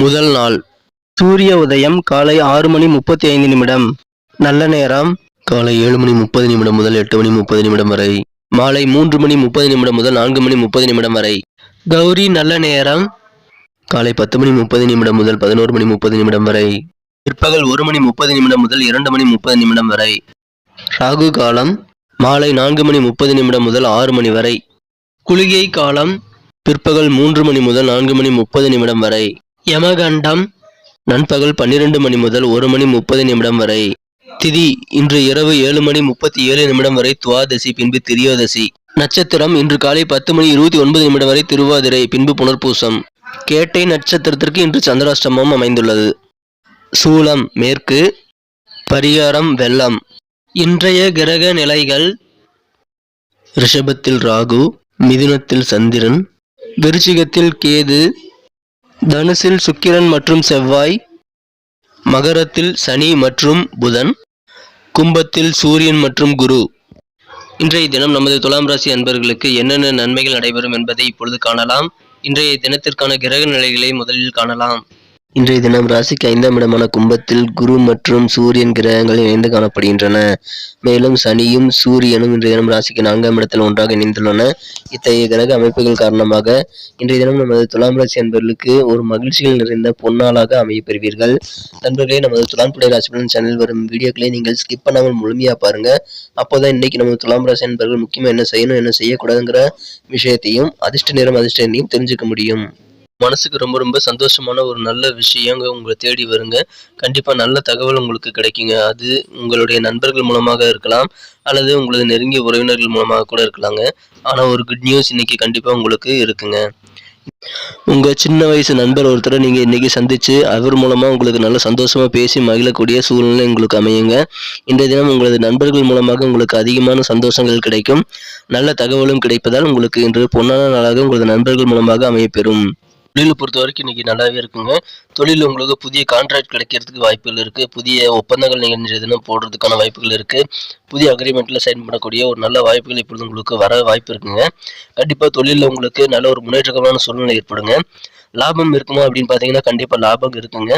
முதல் நாள் சூரிய உதயம் காலை ஆறு மணி முப்பத்தி ஐந்து நிமிடம் நல்ல நேரம் காலை ஏழு மணி முப்பது நிமிடம் முதல் எட்டு மணி முப்பது நிமிடம் வரை மாலை மூன்று மணி முப்பது நிமிடம் முதல் நான்கு மணி முப்பது நிமிடம் வரை கௌரி நல்ல நேரம் காலை பத்து மணி முப்பது நிமிடம் முதல் பதினோரு மணி முப்பது நிமிடம் வரை பிற்பகல் ஒரு மணி முப்பது நிமிடம் முதல் இரண்டு மணி முப்பது நிமிடம் வரை ராகு காலம் மாலை நான்கு மணி முப்பது நிமிடம் முதல் ஆறு மணி வரை குளிகை காலம் பிற்பகல் மூன்று மணி முதல் நான்கு மணி முப்பது நிமிடம் வரை யமகண்டம் நண்பகல் பன்னிரண்டு மணி முதல் ஒரு மணி முப்பது நிமிடம் வரை. திதி இன்று இரவு ஏழு மணி முப்பத்தி ஏழு நிமிடம் வரை துவாதசி பின்பு திரியோதசி. நட்சத்திரம் இன்று காலை பத்து மணி இருபத்தி ஒன்பது நிமிடம் வரை திருவாதிரை பின்பு புனர்பூசம். கேட்டை நட்சத்திரத்திற்கு இன்று சந்திராஷ்டமம் அமைந்துள்ளது. சூலம் மேற்கு. பரிகாரம் வெள்ளம். இன்றைய கிரக நிலைகள். ரிஷபத்தில் ராகு மிதுனத்தில் சந்திரன் விருச்சிகத்தில் கேது தனுசில் சுக்கிரன் மற்றும் செவ்வாய் மகரத்தில் சனி மற்றும் புதன் கும்பத்தில் சூரியன் மற்றும் குரு. இன்றைய தினம் நமது துலாம் ராசி அன்பர்களுக்கு என்னென்ன நன்மைகள் நடைபெறும் என்பதை இப்பொழுது காணலாம். இன்றைய தினத்திற்கான கிரக நிலைகளை முதலில் காணலாம். இன்றைய தினம் ராசிக்கு ஐந்தாம் இடமான கும்பத்தில் குரு மற்றும் சூரியன் கிரகங்கள் இணைந்து காணப்படுகின்றன. மேலும் சனியும் சூரியனும் இன்றைய தினம் ராசிக்கு நான்காம் இடத்தில் ஒன்றாக இணைந்துள்ளன. இத்தகைய கிரக அமைப்புகள் காரணமாக இன்றைய தினம் நமது துலாம் ராசி என்பவர்களுக்கு ஒரு மகிழ்ச்சிகள் நிறைந்த பொன்னாளாக அமைய பெறுவீர்கள். நண்பர்களே நமது துலாம் புடை ராசிபலன் சேனல் வரும் வீடியோக்களை நீங்கள் ஸ்கிப் பண்ணாமல் முழுமையாக பாருங்க. அப்போதான் இன்னைக்கு நமது துலாம் ராசி என்பவர்கள் முக்கியமாக என்ன செய்யணும் என்ன செய்யக்கூடாதுங்கிற விஷயத்தையும் அதிர்ஷ்ட நேரம் அதிர்ஷ்ட எண்ணையும் தெரிஞ்சுக்க முடியும். மனசுக்கு ரொம்ப ரொம்ப சந்தோஷமான ஒரு நல்ல விஷயங்க உங்களை தேடி வருங்க. கண்டிப்பாக நல்ல தகவல் உங்களுக்கு கிடைக்குங்க. அது உங்களுடைய நண்பர்கள் மூலமாக இருக்கலாம் அல்லது உங்களது நெருங்கிய உறவினர்கள் மூலமாக கூட இருக்கலாங்க. ஆனால் ஒரு குட் நியூஸ் இன்னைக்கு கண்டிப்பாக உங்களுக்கு இருக்குங்க. உங்கள் சின்ன வயசு நண்பர் ஒருத்தரை நீங்கள் இன்றைக்கி சந்தித்து அவர் மூலமாக உங்களுக்கு நல்ல சந்தோஷமாக பேசி மகிழக்கூடிய சூழ்நிலை உங்களுக்கு அமையுங்க. இந்த தினம் உங்களது நண்பர்கள் மூலமாக உங்களுக்கு அதிகமான சந்தோஷங்கள் கிடைக்கும். நல்ல தகவலும் கிடைப்பதால் உங்களுக்கு இன்று பொன்னான நாளாக உங்களது நண்பர்கள் மூலமாக அமையப்பெறும். தொழிலை பொறுத்த வரைக்கும் இன்னைக்கு நல்லாவே இருக்குங்க. தொழில் உங்களுக்கு புதிய கான்ட்ராக்ட் கிடைக்கிறதுக்கு வாய்ப்புகள் இருக்குது புதிய ஒப்பந்தங்கள் நீங்கள் எதுனா போடுறதுக்கான வாய்ப்புகள் இருக்குது புதிய அக்ரிமெண்ட்டில் சைன் பண்ணக்கூடிய ஒரு நல்ல வாய்ப்புகள் இப்பொழுது உங்களுக்கு வர வாய்ப்பு இருக்குங்க. கண்டிப்பாக தொழிலில் உங்களுக்கு நல்ல ஒரு முன்னேற்றமான சூழ்நிலை ஏற்படுங்க. லாபம் இருக்குமா அப்படின்னு பார்த்தீங்கன்னா கண்டிப்பாக லாபம் இருக்குங்க.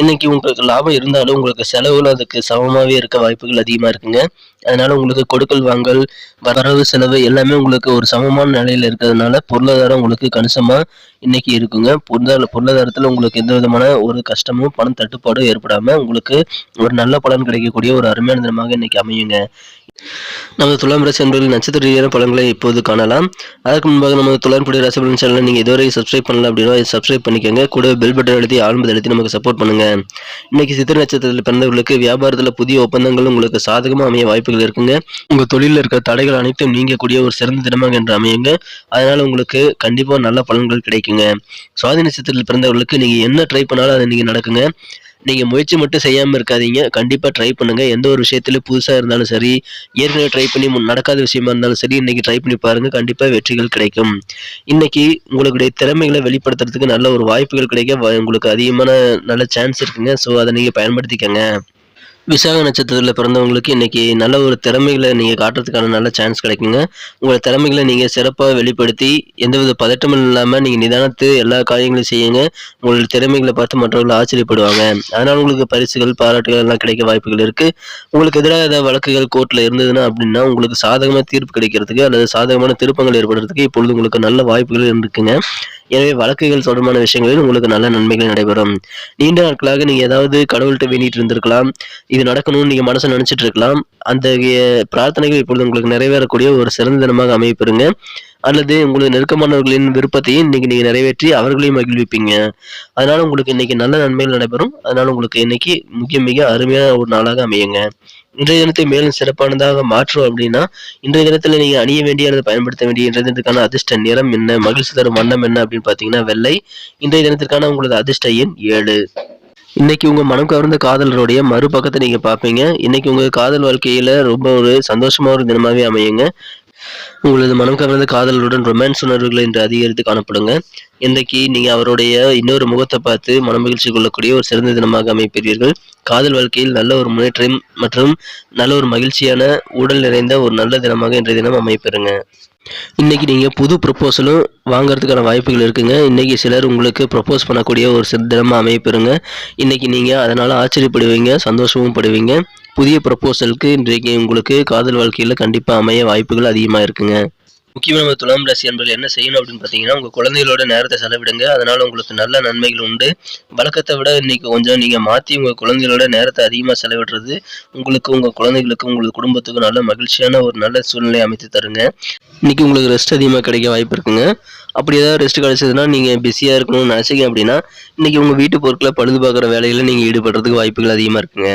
இன்னைக்கு உங்களுக்கு லாபம் இருந்தாலும் உங்களுக்கு செலவுகள் அதுக்கு சமமாகவே இருக்க வாய்ப்புகள் அதிகமாக இருக்குங்க. அதனால உங்களுக்கு கொடுக்கல் வாங்கல் வரவு செலவு எல்லாமே உங்களுக்கு ஒரு சமமான நிலையில் இருக்கிறதுனால பொருளாதாரம் உங்களுக்கு கணிசமாக இன்னைக்கு இருக்குங்க. பொருளாதார பொருளாதாரத்தில் உங்களுக்கு எந்த விதமான ஒரு கஷ்டமும் பணம் தட்டுப்பாடும் ஏற்படாமல் உங்களுக்கு ஒரு நல்ல பலன் கிடைக்கக்கூடிய ஒரு அருமையான தினமாக இன்னைக்கு அமையுங்க. நமது துலாம் ராசி என்பதில் நட்சத்திர ரீதியான பலன்களை இப்போது காணலாம். அதற்கு முன்பாக நமது துலாம் புடி ராசி பலன் சேனலை நீங்கள் இதுவரை சப்ஸ்கிரைப் பண்ணல அப்படின்னா சப்ஸ்கிரைப் பண்ணிக்கோங்க. கூட பெல் பட்டன் அழுத்தி ஆழ்மதி அழுத்தி நமக்கு சப்போர்ட் பண்ணுங்க. இன்னைக்கு சித்திர நட்சத்திரத்தில் பிறந்தவர்களுக்கு வியாபாரத்தில் புதிய ஒப்பந்தங்கள் உங்களுக்கு சாதகமாக அமைய வாய்ப்புகள் இருக்குங்க. உங்கள் தொழிலில் இருக்க தடைகள் அனைத்தும் நீங்கக்கூடிய ஒரு சிறந்த தினமாக என்று அமையுங்க. அதனால உங்களுக்கு கண்டிப்பாக நல்ல பலன்கள் கிடைக்குங்க. சுவாதி நட்சத்திரத்தில் பிறந்தவர்களுக்கு நீங்கள் என்ன ட்ரை பண்ணாலும் அது நீங்கள் நடக்குங்க. நீங்கள் முயற்சி மட்டும் செய்யாமல் இருக்காதீங்க. கண்டிப்பாக ட்ரை பண்ணுங்கள் எந்த ஒரு விஷயத்துலையும் புதுசாக இருந்தாலும் சரி ஏற்கனவே ட்ரை பண்ணி முன் நடக்காத விஷயமா இருந்தாலும் சரி இன்றைக்கி ட்ரை பண்ணி பாருங்கள் கண்டிப்பாக வெற்றிகள் கிடைக்கும். இன்றைக்கி உங்களுடைய திறமைகளை வெளிப்படுத்துறதுக்கு நல்ல ஒரு வாய்ப்புகள் கிடைக்க உங்களுக்கு அதிகமான நல்ல சான்ஸ் இருக்குங்க. ஸோ அதை நீங்கள் பயன்படுத்திக்கங்க. விசாக நட்சத்திரத்தில் பிறந்தவங்களுக்கு இன்னைக்கு நல்ல ஒரு திறமைகளை நீங்கள் காட்டுறதுக்கான நல்ல சான்ஸ் கிடைக்குங்க. உங்களோட திறமைகளை நீங்கள் சிறப்பாக வெளிப்படுத்தி எந்தவித பதட்டமும் இல்லாமல் நீங்கள் நிதானத்து எல்லா காரியங்களையும் செய்யுங்க. உங்களோட திறமைகளை பார்த்து மற்றவர்கள் ஆச்சரியப்படுவாங்க. அதனால் உங்களுக்கு பரிசுகள் பாராட்டுகள் எல்லாம் கிடைக்க வாய்ப்புகள் இருக்குது உங்களுக்கு எதிராக ஏதாவது வழக்குகள் கோர்ட்டில் இருந்ததுன்னா அப்படின்னா உங்களுக்கு சாதகமாக தீர்ப்பு கிடைக்கிறதுக்கு அல்லது சாதகமான திருப்பங்கள் ஏற்படுறதுக்கு இப்பொழுது உங்களுக்கு நல்ல வாய்ப்புகள் இருக்குங்க. எனவே வழக்குகள் தொடர்பான விஷயங்களில் உங்களுக்கு நல்ல நன்மைகள் நடைபெறும். நீண்ட நாட்களாக நீங்க ஏதாவது கடவுள்கிட்ட வேண்டிட்டு இருந்திருக்கலாம். இது நடக்கணும்னு நீங்க மனசை நினைச்சிட்டு இருக்கலாம். அந்த பிரார்த்தனைகள் இப்பொழுது உங்களுக்கு நிறைவேறக்கூடிய ஒரு சிறந்த தினமாக அமையப்பெறுங்க. அல்லது உங்களுக்கு நெருக்கமானவர்களின் விருப்பத்தையும் இன்னைக்கு நீங்க நிறைவேற்றி அவர்களையும் மகிழ்விப்பீங்க. அதனால உங்களுக்கு இன்னைக்கு நல்ல நன்மைகள் நடைபெறும். அதனால உங்களுக்கு இன்னைக்கு மிக மிக அருமையான ஒரு நாளாக அமையுங்க. இன்றைய தினத்தை மேலும் சிறப்பானதாக மாற்றும் அப்படின்னா இன்றைய தினத்துல நீங்க அணிய வேண்டிய அல்லது பயன்படுத்த வேண்டிய இன்றைய தினத்துக்கான அதிர்ஷ்ட நிறம் என்ன மகிழ்ச்சி தரும் வண்ணம் என்ன அப்படின்னு பாத்தீங்கன்னா வெள்ளை. இன்றைய தினத்திற்கான உங்களது அதிர்ஷ்ட எண் ஏழு. இன்னைக்கு உங்க மனம் கவர்ந்த காதலருடைய மறுபக்கத்தை நீங்க பாப்பீங்க. இன்னைக்கு உங்க காதல் வாழ்க்கையில ரொம்ப ஒரு சந்தோஷமா ஒரு தினமாவே அமையுங்க. உங்களது மனம் கவர்ந்த காதலருடன் ரொமான்ஸ் உணர்வுகள் என்று அதிகரித்து காணப்படுங்க. இன்றைக்கு நீங்கள் அவருடைய இன்னொரு முகத்தை பார்த்து மனமகிழ்ச்சி கொள்ளக்கூடிய ஒரு சிறந்த தினமாக அமைப்பீர்கள். காதல் வாழ்க்கையில் நல்ல ஒரு முன்னேற்றம் மற்றும் நல்ல ஒரு மகிழ்ச்சியான உடல் நிறைந்த ஒரு நல்ல தினமாக இன்றைய தினம் அமைப்பெறுங்க. இன்னைக்கு நீங்கள் புது ப்ரப்போசலும் வாங்குறதுக்கான வாய்ப்புகள் இருக்குங்க. இன்னைக்கு சிலர் உங்களுக்கு ப்ரொப்போஸ் பண்ணக்கூடிய ஒரு சிறு தினமாக அமைப்பெறுங்க. இன்னைக்கு நீங்கள் அதனால் ஆச்சரியப்படுவீங்க சந்தோஷமும் படுவீங்க. புதிய ப்ரப்போசலுக்கு இன்றைக்கு உங்களுக்கு காதல் வாழ்க்கையில் கண்டிப்பாக அமைய வாய்ப்புகள் அதிகமாக இருக்குங்க. முக்கியமாக நம்ம துலாம் ராசி அன்பர்கள் என்ன செய்யணும் அப்படின்னு பார்த்தீங்கன்னா உங்கள் குழந்தைகளோட நேரத்தை செலவிடுங்க. அதனால் உங்களுக்கு நல்ல நன்மைகள் உண்டு. வழக்கத்தை விட இன்னைக்கு கொஞ்சம் நீங்கள் மாற்றி உங்கள் குழந்தைகளோட நேரத்தை அதிகமாக செலவிடுறது உங்களுக்கு உங்கள் குழந்தைகளுக்கு உங்கள் குடும்பத்துக்கும் நல்ல மகிழ்ச்சியான ஒரு நல்ல சூழ்நிலை அமைத்து தருங்க. இன்னைக்கு உங்களுக்கு ரெஸ்ட் அதிகமாக கிடைக்க வாய்ப்பு இருக்குங்க. அப்படி ஏதாவது ரெஸ்ட் கிடைச்சதுன்னா நீங்கள் பிஸியாக இருக்கணும்னு நினச்சிங்க அப்படின்னா இன்னைக்கு உங்கள் வீட்டு பொருட்களை பழுது பார்க்குற வேலையில் நீங்கள் ஈடுபடுறதுக்கு வாய்ப்புகள் அதிகமாக இருக்குங்க.